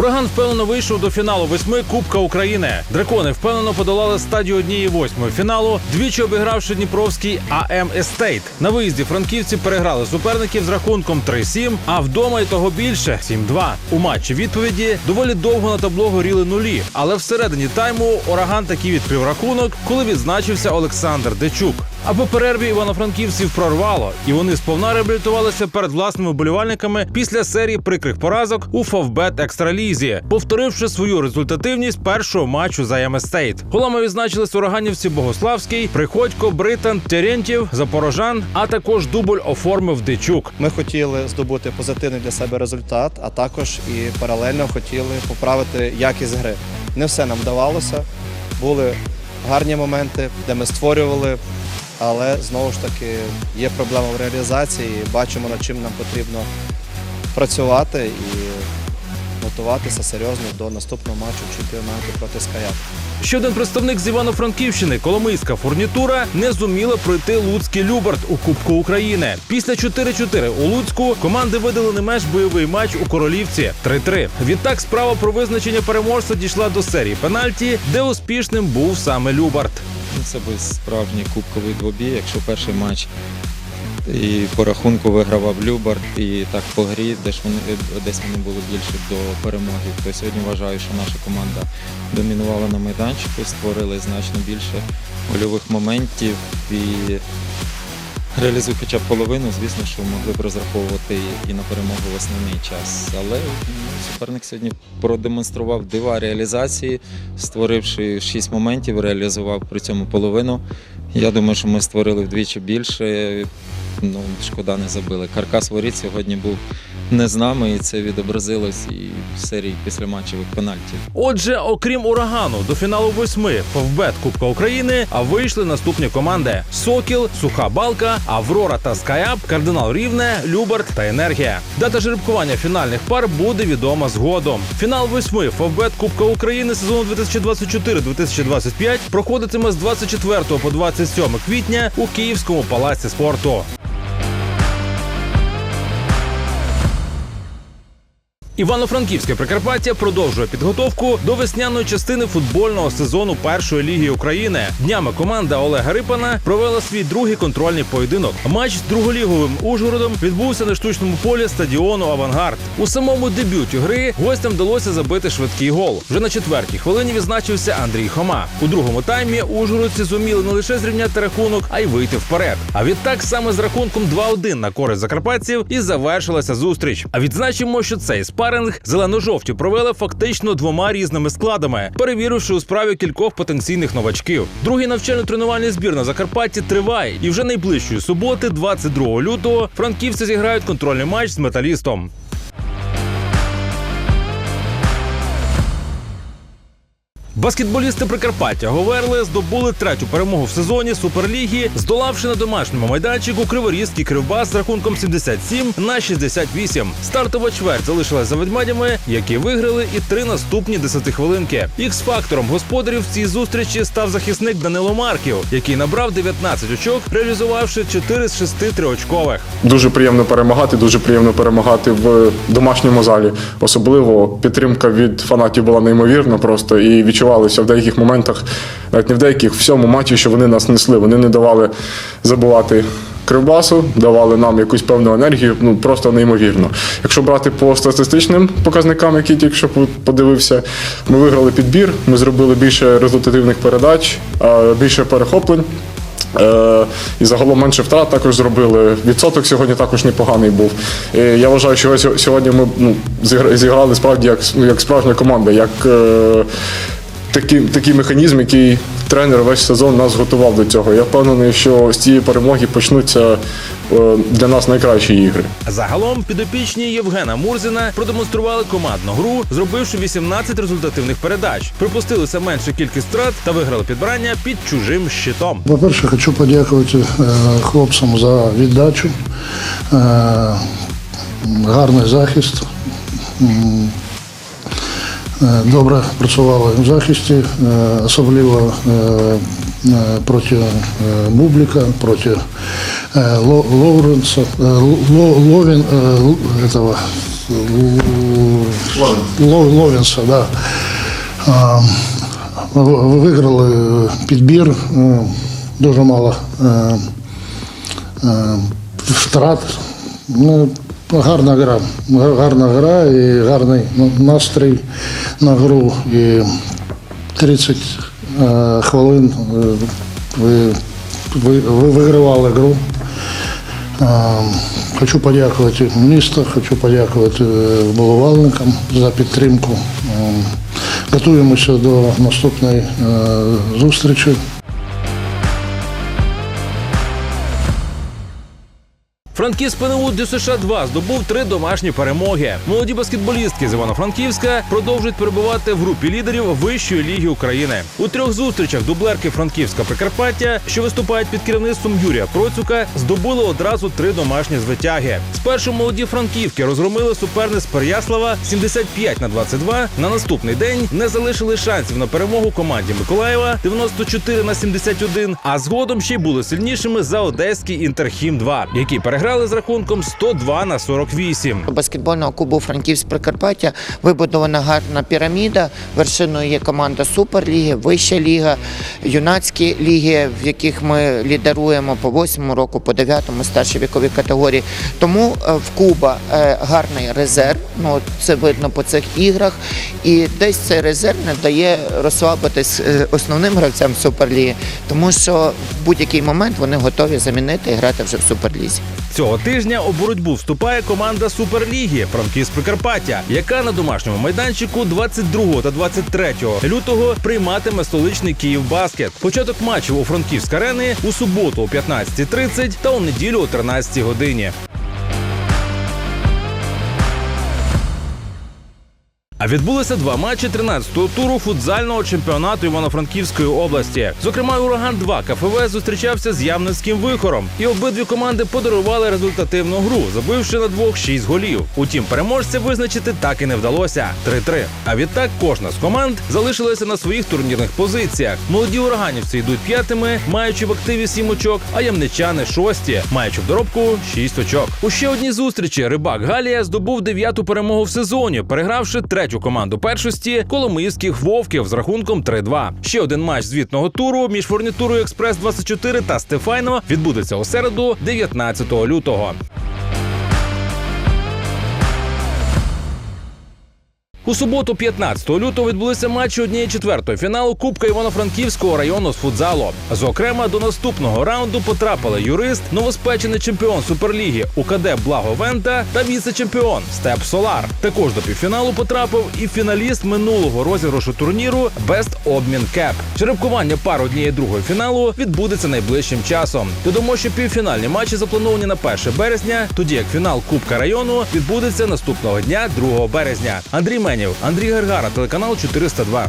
Ураган впевнено вийшов до фіналу восьми Кубка України. Дракони впевнено подолали стадію однієї восьмої фіналу, двічі обігравши Дніпровський АМ Естейт. На виїзді франківці переграли суперників з рахунком 3-7, а вдома і того більше 7-2. У матчі відповіді доволі довго на табло горіли нулі, але всередині тайму ураган таки відкрив рахунок, коли відзначився Олександр Дечук. А по перерві івано-франківців прорвало, і вони сповна реабілітувалися перед власними вболівальниками після серії прикрих поразок у Фавбет Екстралізі, повторивши свою результативність першого матчу за Єместейт. Голами відзначились ураганівці Богославський, Приходько, Британ, Терентів, Запорожан, а також дубль оформив Дичук. Ми хотіли здобути позитивний для себе результат, а також і паралельно хотіли поправити якість гри. Не все нам вдавалося. Були гарні моменти, де ми створювали, але знову ж таки є проблема в реалізації. Бачимо, над чим нам потрібно працювати і готуватися серйозно до наступного матчу в чемпіонаті проти Скаяп. Ще один представник з Івано-Франківщини, Коломийська фурнітура, не зуміла пройти Луцький Любарт у Кубку України. Після 4-4 у Луцьку команди видали не менш бойовий матч у Королівці 3-3. Відтак справа про визначення переможця дійшла до серії пенальті, де успішним був саме Любарт. Був справжній кубковий двобій. Якщо перший матч і по рахунку вигравав Любар, і так по грі, де ж вони десь вони були більше до перемоги. То сьогодні вважаю, що наша команда домінувала на майданчику, створили значно більше гольових моментів і реалізує хоча б половину, звісно, що могли б розраховувати і на перемогу в основний час. Але ну, суперник сьогодні продемонстрував дива реалізації, створивши шість моментів, реалізував при цьому половину. Я думаю, що ми створили вдвічі більше. Ну, шкода не забили. Каркас воріт сьогодні був не з нами, і це відобразилось і в серії післяматчевих пенальтів. Отже, окрім урагану, до фіналу восьми Фавбет Кубка України, а вийшли наступні команди: Сокіл, Суха Балка, Аврора та Скаяп, Кардинал Рівне, Любарт та Енергія. Дата жеребкування фінальних пар буде відома згодом. Фінал восьми Фавбет Кубка України сезону 2024-2025 проходитиме з 24 по 27 квітня у Київському палаці спорту. Івано-Франківське Прикарпаття продовжує підготовку до весняної частини футбольного сезону першої ліги України. Днями команда Олега Рипана провела свій другий контрольний поєдинок. Матч з друголіговим Ужгородом відбувся на штучному полі стадіону Авангард. У самому дебюті гри гостям вдалося забити швидкий гол. Вже на четвертій хвилині відзначився Андрій Хома. У другому таймі ужгородці зуміли не лише зрівняти рахунок, а й вийти вперед. А відтак саме з рахунком 2-1 на користь закарпатців і завершилася зустріч. А відзначимо, що цей спаринг зелено-жовті провели фактично двома різними складами, перевіривши у справі кількох потенційних новачків. Другий навчально-тренувальний збір на Закарпатті триває, і вже найближчої суботи, 22 лютого, франківці зіграють контрольний матч з металістом. Баскетболісти Прикарпаття Говерли здобули третю перемогу в сезоні Суперліги, здолавши на домашньому майданчику Криворізький кривбас з рахунком 77 на 68. Стартова чверть залишилась за ведмедями, які виграли і три наступні десятихвилинки. Ікс-фактором господарів в цій зустрічі став захисник Данило Марків, який набрав 19 очок, реалізувавши 4 з 6 триочкових. Дуже приємно перемагати, дуже приємно перемагати в домашньому залі. Особливо підтримка від фанатів була неймовірна просто і відчувалося в деяких моментах, навіть не в деяких, в всьому матчі, що вони нас несли. Вони не давали забувати. Кривбасу давали нам якусь певну енергію, ну просто неймовірно. Якщо брати по статистичним показникам, які тільки що подивився, ми виграли підбір, ми зробили більше результативних передач, більше перехоплень. Е, і загалом менше втрат також зробили. Відсоток сьогодні також непоганий був. Е, я вважаю, що сьогодні ми ну, зіграли справді як, ну, як справжня команда, як е, такий, такий механізм, який тренер весь сезон нас готував до цього. Я впевнений, що з цієї перемоги почнуться е, для нас найкращі ігри. Загалом підопічні Євгена Мурзіна продемонстрували командну гру, зробивши 18 результативних передач, припустилися менше кількість втрат та виграли підбирання під чужим щитом. По-перше, хочу подякувати е, хлопцям за віддачу, е, гарний захист. М, е, Добре працювали в захисті, е, особливо е, е, проти е, Бубліка, проти е, Ло- Лоуренса, е, Ло- Ловін, е, Л- этого, Лов- Ловінса, да. А, в- Виграли підбір, е, дуже мало е, е, втрат. Гарна гра. Гарна гра і гарний настрій на гру. І 30 е, хвилин е, ви, ви, ви вигравали гру. Е, Хочу подякувати міністру, хочу подякувати вболівальникам за підтримку. Готуємося до наступної зустрічі. Франківськ ПНУ ДЮСШ 2 здобув три домашні перемоги. Молоді баскетболістки з Івано-Франківська продовжують перебувати в групі лідерів Вищої ліги України. У трьох зустрічах дублерки Франківська Прикарпаття, що виступають під керівництвом Юрія Процюка, здобули одразу три домашні звитяги. Спершу молоді франківки розгромили суперниць Переяслава 75 на 22. На наступний день не залишили шансів на перемогу команді Миколаєва 94 на 71, А згодом ще й були сильнішими за одеський Інтерхім 2 які переграли з рахунком 102 на 48. баскетбольного клубу Франківськ Прикарпаття вибудована гарна піраміда. Вершиною є команда Суперліги, Вища ліга, юнацькі ліги, в яких ми лідеруємо по 8 року, по 9 старші вікові категорії. Тому е, в Куба е, гарний резерв. Ну це видно по цих іграх. І десь цей резерв не дає розслабитись е, основним гравцям Суперліги, тому що в будь-який момент вони готові замінити і грати вже в Суперлізі. Цього тижня у боротьбу вступає команда Суперліги Франкіс Прикарпаття, яка на домашньому майданчику 22 та 23 лютого прийматиме столичний Київ Баскет. Початок матчів у Франківськ арени у суботу о 15.30 та у неділю о 13 годині. А відбулися два матчі 13-го туру футзального чемпіонату Івано-Франківської області. Зокрема, ураган 2 КФВ зустрічався з Ямницьким вихором, і обидві команди подарували результативну гру, забивши на двох шість голів. Утім, переможця визначити так і не вдалося 3-3. А відтак кожна з команд залишилася на своїх турнірних позиціях. Молоді ураганівці йдуть п'ятими, маючи в активі сім очок, а ямничани шості, маючи в доробку шість очок. У ще одній зустрічі рибак Галія здобув дев'яту перемогу в сезоні, перегравши третю команду першості коломийських вовків з рахунком 3-2. Ще один матч звітного туру між фурнітурою Експрес 24 та Стефайно відбудеться у середу, 19 лютого. У суботу, 15 лютого, відбулися матчі однієї четвертої фіналу Кубка Івано-Франківського району з футзалу. Зокрема, до наступного раунду потрапили юрист, новоспечений чемпіон суперліги УКД Благо Вента та віце-чемпіон Степ Солар. Також до півфіналу потрапив і фіналіст минулого розіграшу турніру Best Обмін Кеп. Черепкування пар однієї другої фіналу відбудеться найближчим часом. Додамо, що півфінальні матчі заплановані на 1 березня, тоді як фінал Кубка району відбудеться наступного дня, 2 березня. Андрій Менів, Андрій Гергара, телеканал 402.